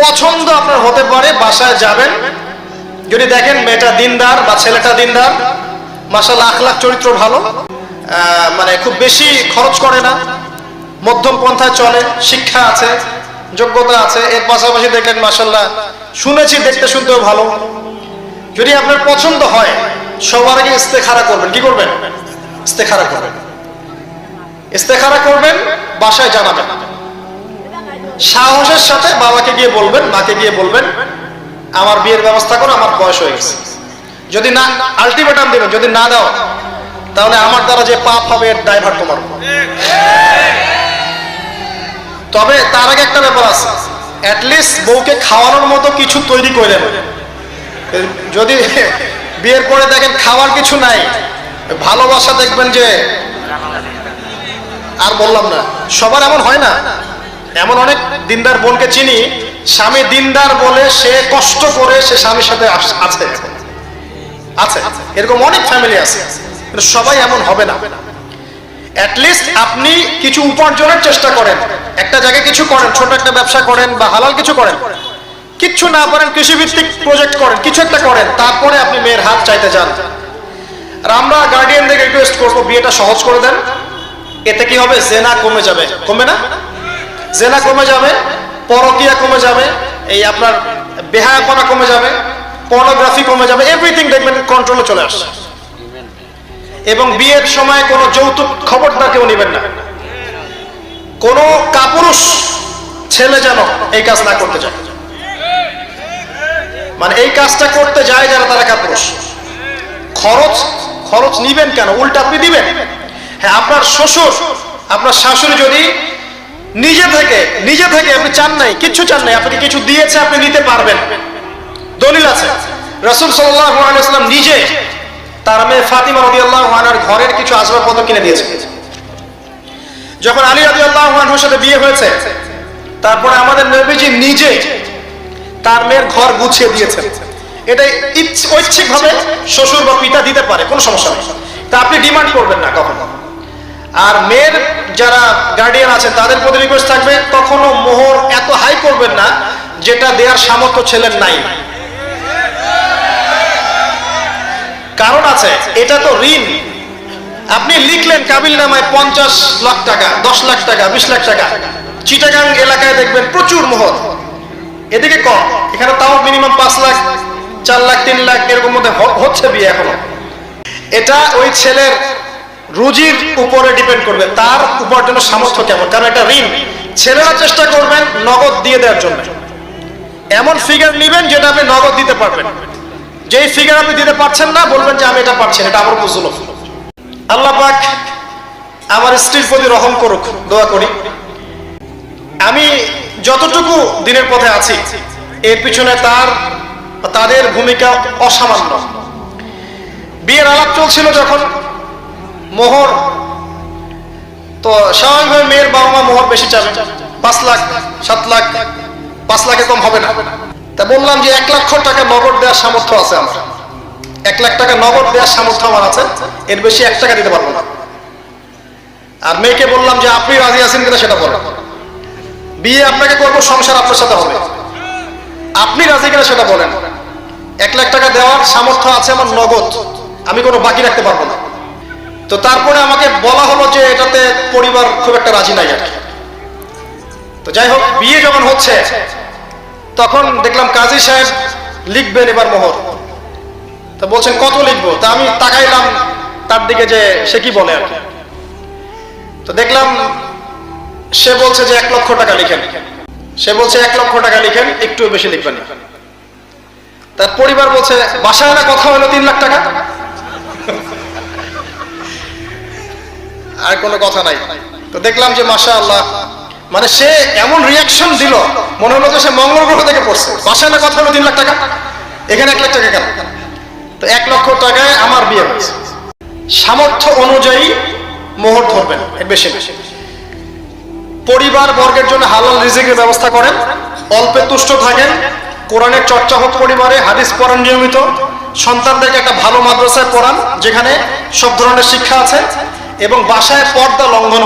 পছন্দ আপনার হতে পারে, বাসায় যাবেন। যদি দেখেন মেয়েটা দিনদার বা ছেলেটা দিনদার মাসাল আখলাখ চরিত্র ভালো। মানে খুব বেশি খরচ করে না। মধ্যম পন্থায় চলে, শিক্ষা আছে, যোগ্যতা আছে। এর পাশাপাশি দেখলেন মাসাল্লাহ শুনেছি, দেখতে শুনতেও ভালো। যদি আপনার পছন্দ হয়, সবার আগে ইস্তেখারা করবেন। কি করবেন? ইস্তেখারা করবেন। ইস্তেখারা করবেন, বাসায় জানাবেন। সাহসের সাথে বাবাকে গিয়ে বলবেন, মাকে গিয়ে বলবেন, আমার বিয়ের ব্যবস্থা করো, আমার বয়স হয়ে গেছে। যদি না আলটিমেটাম দেবেন, যদি না দাও, তাহলে আমার দ্বারা যে পাপ হবে এর ড্রাইভার তোমার তবে তার আগে একটা ব্যাপার আছে অ্যাটলিস্ট বউকে খাওয়ানোর মতো কিছু তৈরি করে যদি বিয়ের পরে দেখেন খাওয়ার কিছু নাই, ভালোবাসা দেখবেন যে, আর বললাম না, সবার এমন হয় না। এমন অনেক দিনদার বোনকে চিনি, স্বামী দিনদার বলে সে কষ্ট করে সে স্বামীর সাথে আছে। আছে। এরকম অনেক ফ্যামিলি আছে। কিন্তু সবাই এমন হবে না। অ্যাটলিস্ট আপনি কিছু উপার্জনের চেষ্টা করেন। একটা জায়গায় কিছু করেন, ছোট একটা ব্যবসা করেন বা হালাল কিছু করেন। কিচ্ছু না পারেন, কৃষিভিত্তিক প্রজেক্ট করেন, কিছু একটা করেন, তারপরে আপনি মেয়ের হাত চাইতে যান। আর আমরা গার্ডিয়ানদের রিকোয়েস্ট করব, বিয়েটা সহজ করে দেন। এতে কি হবে? জেনা কমে যাবে। কমবে না? জেনা কমে যাবে, পরকিয়া কমে যাবে, এই আপনার বেহায়াপনা কমে যাবে পর্নোগ্রাফি কমে যাবে এভরিথিং দেখবেন কন্ট্রোলে চলে আসছে। এবং বিয়ের সময় কোনো যৌতুক খবরদার কেউ নেবেন না। কোনো কাপুরুষ ছেলে যেন এই কাজ না করতে যায় মানে এই কাজটা করতে যায় যারা তারা কাপুরুষ। খরচ খরচ নিবেন কেন? উল্টা আপনি দিবেন। হ্যাঁ আপনার শ্বশুর, আপনার শাশুড়ি যদি নিজে থেকে নিজে থেকে, আপনি চান নাই কিছু চান নাই, আপনাকে কিছু দিয়েছে, আপনি নিতে পারবেন। দলিল আছে। রসুল সাল্লাম নিজে তার মেয়ে ফাতিমা রবি আল্লাহ ঘরের কিছু আসবাবপত্র কিনে দিয়েছে। যখন আলী রবি আল্লাহর সাথে বিয়ে হয়েছে, তারপরে আমাদের নবীজি নিজে তার মেয়ের ঘর গুছিয়ে দিয়েছেন। এটা ঐচ্ছিকভাবে শ্বশুর বা পিতা দিতে পারে, কোনো সমস্যা নেই। তা আপনি ডিমান্ড করবেন না কখনো। আর মেয়ের যারা গার্ডিয়ান আছেন তাদের প্রতি রিকোয়েস্ট থাকবে, কখনো মোহর এত হাই করবেন না, যেটা দেওয়ার সামর্থ্য ছেলের নাই। কারণ আছে, এটা তো ঋণ। আপনি লিখলেন কাবিল নামায় পঞ্চাশ লাখ টাকা, দশ লাখ টাকা, বিশ লাখ টাকা। চিটাগাং এলাকায় দেখবেন প্রচুর মোহর। এদিকে কম, এখানে তাও মিনিমাম পাঁচ লাখ, চার লাখ, তিন লাখ, এরকম মধ্যে হচ্ছে বিয়ে এখনও। এটা ওই ছেলের রুজির উপরে ডিপেন্ড করবে। তার উপার্জনের সামর্থ্য কেমন? কারণ এটা ঋণ। ছেলেরা চেষ্টা করবেন নগদ দিয়ে দেওয়ার জন্য। এমন ফিগার নেবেন যেটা আপনি নগদ দিতে পারবেন। যেই ফিগার আপনি দিতে পারছেন না, বলবেন যে আমি এটা পারছি এটা আমার বুঝলো আল্লাহ পাক আমার স্ত্রীর প্রতি রহম করুক, দোয়া করি। আমি যতটুকু দিনের পথে আছি, এর পিছনে তার, তাদের ভূমিকা অসামান্য। বিয়ের আলাপ চলছিল যখন। মোহর। তো স্বাভাবিকভাবে মেয়ের বাবা মা মোহর বেশি চাবে। পাঁচ লাখ, সাত লাখ, পাঁচ লাখে কম হবে না। তা বললাম যে এক লক্ষ টাকা নগদ দেওয়ার সামর্থ্য আছে আমার। এক লাখ টাকা নগদ দেওয়ার সামর্থ্য আমার আছে। এর বেশি এক টাকা দিতে পারব না। আর মেয়েকে বললাম যে আপনি রাজি আছেন কিনা সেটা বলেন বিয়ে আপনাকে করব, সংসার আপনার সাথে হবে। আপনি রাজি কিনা সেটা বলেন। এক লাখ টাকা দেওয়ার সামর্থ্য আছে আমার নগদ। আমি কোনো বাকি রাখতে পারব না। তো তারপরে আমাকে বলা হলো যে এটাতে পরিবার খুব একটা রাজি নাই আর। তো যাই হোক, বিয়ে যখন হচ্ছে, তখন দেখলাম কাজী সাহেব লিখবেন এবার মোহর। তা বলছেন, কত লিখব? তা আমি তাকাইলাম তার দিকে যে সে কি বলে আর তো দেখলাম সে বলছে যে এক লক্ষ টাকা লিখেন। সে বলছে, এক লক্ষ টাকা লিখেন একটু বেশি লিখবেন তার পরিবার বলছে, বাসায় কথা হলো তিন লাখ টাকা। আর কোনো কথা নাই। তো দেখলাম যে মাসা আল্লাহ মানে সে এমন রিয়াকশন দিল, মনে হলো যে সে মঙ্গল গ্রহ থেকে পড়ছে। বাসায় না কথা হলো তিন লাখ টাকা? এখানে এক লাখ টাকা কেন? তো এক লক্ষ টাকায় আমার বিয়ে হয়েছে। সামর্থ্য অনুযায়ী মোহর ধরবেন, এর বেশি বেশি পরিবার বর্গের জন্য হালাল রিজিকের ব্যবস্থা করেন, অল্পে তুষ্ট থাকেন, কোরআনের চর্চা হোক পরিবারে হাদিস পড়ান নিয়মিত, সন্তানদেরকে একটা ভালো মাদ্রাসায় পড়ান, যেখানে সব ধরনের শিক্ষা আছে এবং বাসায় পর্দা লঙ্ঘন